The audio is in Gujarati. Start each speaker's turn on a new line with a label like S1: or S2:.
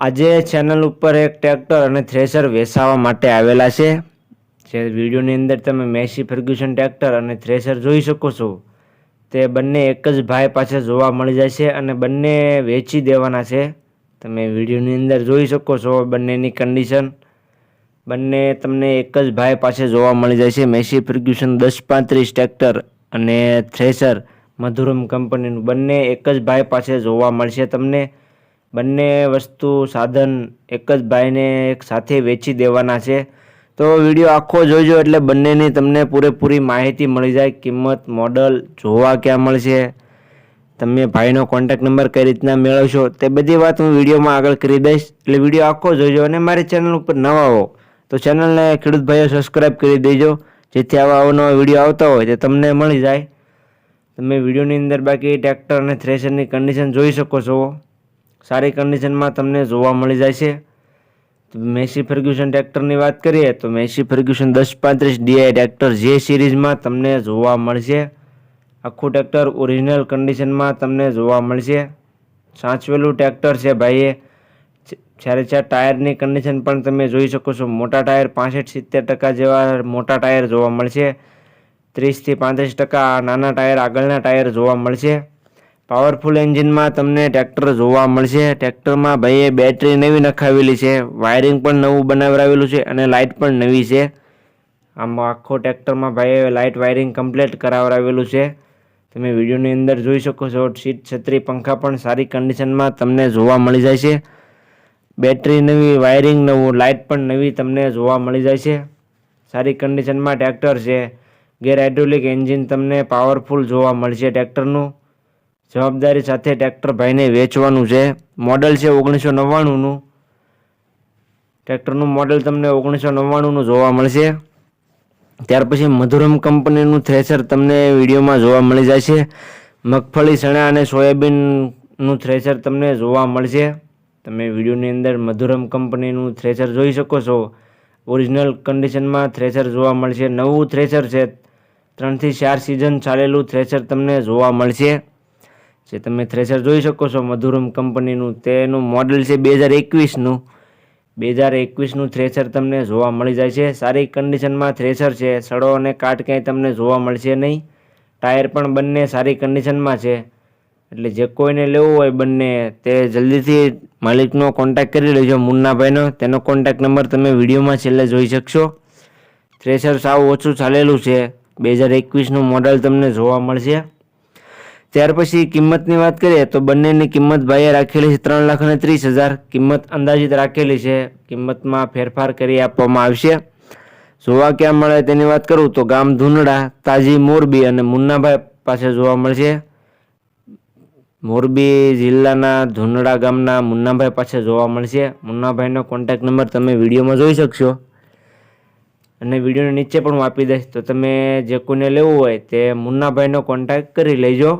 S1: આજે ચેનલ ઉપર એક ટ્રેક્ટર અને થ્રેશર વેચાવા માટે આવેલા છે. જે વિડીયોની અંદર તમે મેસી ફર્ગ્યુસન ટ્રેક્ટર અને થ્રેશર જોઈ શકો છો. તે બંને એક જ ભાઈ પાસે જોવા મળી જાય છે અને બંને વેચી દેવાના છે. તમે વિડીયોની અંદર જોઈ શકો છો બંનેની કન્ડિશન બંને તમને એક જ ભાઈ પાસે જોવા મળી જાય છે. મેસી ફર્ગ્યુસન દસ પાંત્રીસ ટ્રેક્ટર અને થ્રેશર મધુરમ કંપનીનું બંને એક જ ભાઈ પાસે જોવા મળશે તમને. બંને વસ્તુ સાધન એક જ ભાઈને એક સાથે વેચી દેવાના છે. તો વીડિયો આખો જોજો એટલે બંનેની તમને પૂરેપૂરી માહિતી મળી જાય, કિંમત, મોડલ, જોવા ક્યાં મળશે, તમે ભાઈનો કોન્ટેક્ટ નંબર કઈ રીતના મેળવશો, તે બધી વાત હું વિડીયોમાં આગળ કરી દઈશ. એટલે વીડિયો આખો જોજો અને મારી ચેનલ ઉપર નવા હો, તો ચેનલને ખેડૂત ભાઈઓ સબસ્ક્રાઈબ કરી દેજો. જેથી આવા અવનવા વીડિયો આવતા હોય તે તમને મળી જાય. તમે વિડીયોની અંદર બાકી ટ્રેક્ટર અને થ્રેશરની કન્ડિશન જોઈ શકો છો. સારી કન્ડિશનમાં તમને જોવા મળી જાય છે. મેસી ફર્ગ્યુસન ટ્રેક્ટરની વાત કરીએ, તો મેસી ફર્ગ્યુસન દસ પાંત્રીસ ડીઆઈ ટ્રેક્ટર જે સિરીઝમાં તમને જોવા મળશે. આખું ટ્રેક્ટર ઓરિજિનલ કન્ડિશનમાં તમને જોવા મળશે. સાચવેલું ટ્રેક્ટર છે ભાઈએ જ્યારે ચાર ટાયરની કન્ડિશન પણ તમે જોઈ શકો છો, મોટા ટાયર પાસઠ સિત્તેર ટકા જેવા મોટા ટાયર જોવા મળશે. ત્રીસથી પાંત્રીસ ટકા નાના ટાયર આગળના ટાયર જોવા મળશે. પાવરફુલ એન્જિનમાં તમને ટ્રેક્ટર જોવા મળશે. ટ્રેક્ટરમાં ભાઈએ બેટરી નવી નખાવેલી છે. વાયરિંગ પણ નવું બનાવરાવેલું છે અને લાઇટ પણ નવી છે. આમ આખો ટ્રેક્ટરમાં ભાઈએ લાઇટ વાયરિંગ કમ્પ્લીટ કરાવરાવેલું છે. તમે વિડીયોની અંદર જોઈ શકો છો, સીટ, છત્રી, પંખા પણ સારી કન્ડિશનમાં તમને જોવા મળી જાય છે. બેટરી નવી, વાયરિંગ નવું, લાઇટ પણ નવી તમને જોવા મળી જાય છે. સારી કન્ડિશનમાં ટ્રેક્ટર છે. ગેર હાઇડ્રોલિક એન્જિન તમને પાવરફુલ જોવા મળશે ટ્રેક્ટરનું. જવાબદારી સાથે ટ્રેક્ટર ભાઈને વેચવાનું છે. મોડલ છે ઓગણીસો નવ્વાણુંનું. ટ્રેક્ટરનું મોડલ તમને ઓગણીસો નવ્વાણુંનું જોવા મળશે. ત્યાર પછી મધુરમ કંપનીનું થ્રેશર તમને વિડીયોમાં જોવા મળી જાય છે મગફળી, ચણા અને સોયાબીનનું થ્રેશર તમને જોવા મળશે. તમે વિડીયોની અંદર મધુરમ કંપનીનું થ્રેશર જોઈ શકો છો. ઓરિજિનલ કન્ડિશનમાં થ્રેશર જોવા મળશે. નવું થ્રેશર છે. ત્રણથી ચાર સિઝન ચાલેલું થ્રેશર તમને જોવા મળશે. જે તમે થ્રેશર જોઈ શકો છો, મધુરમ કંપનીનું. તેનું મોડલ છે બે હજાર એકવીસનું. બે હજાર એકવીસનું થ્રેશર તમને જોવા મળી જાય છે. સારી કન્ડિશનમાં થ્રેશર છે. સડો અને કાટ ક્યાંય તમને જોવા મળશે નહીં. ટાયર પણ બંને સારી કન્ડિશનમાં છે. એટલે જે કોઈને લેવું હોય બંને, તે જલ્દીથી માલિકનો કોન્ટેક કરી લેજો મુન્નાભાઈનો. તેનો કોન્ટેક્ટ નંબર તમે વિડીયોમાં છેલ્લે જોઈ શકશો. થ્રેશર સાવ ઓછું ચાલેલું છે. બે હજાર એકવીસનું મોડલ તમને જોવા મળશે. ત્યાર પછી કિંમતની વાત કરીએ તો બંનેની કિંમત ભાઈએ રાખેલી છે ત્રણ લાખ અને ત્રીસ હજાર. કિંમત અંદાજિત રાખેલી છે. કિંમતમાં ફેરફાર કરી આપવામાં આવશે. જોવા ક્યાં મળે તેની વાત કરું તો ગામ ધુનડા, તાજી મોરબી અને મુન્નાભાઈ પાસે જોવા મળશે. મોરબી જિલ્લાના ધૂનડા ગામના મુન્નાભાઈ પાસે જોવા મળશે. મુન્નાભાઈનો કોન્ટેક્ટ નંબર તમે વિડીયોમાં જોઈ શકશો. અને વિડીયોની નીચે પણ હું આપી દઈશ. તો તમે જે કોઈને લેવું હોય તે મુન્નાભાઈનો કોન્ટેક્ટ કરી લેજો.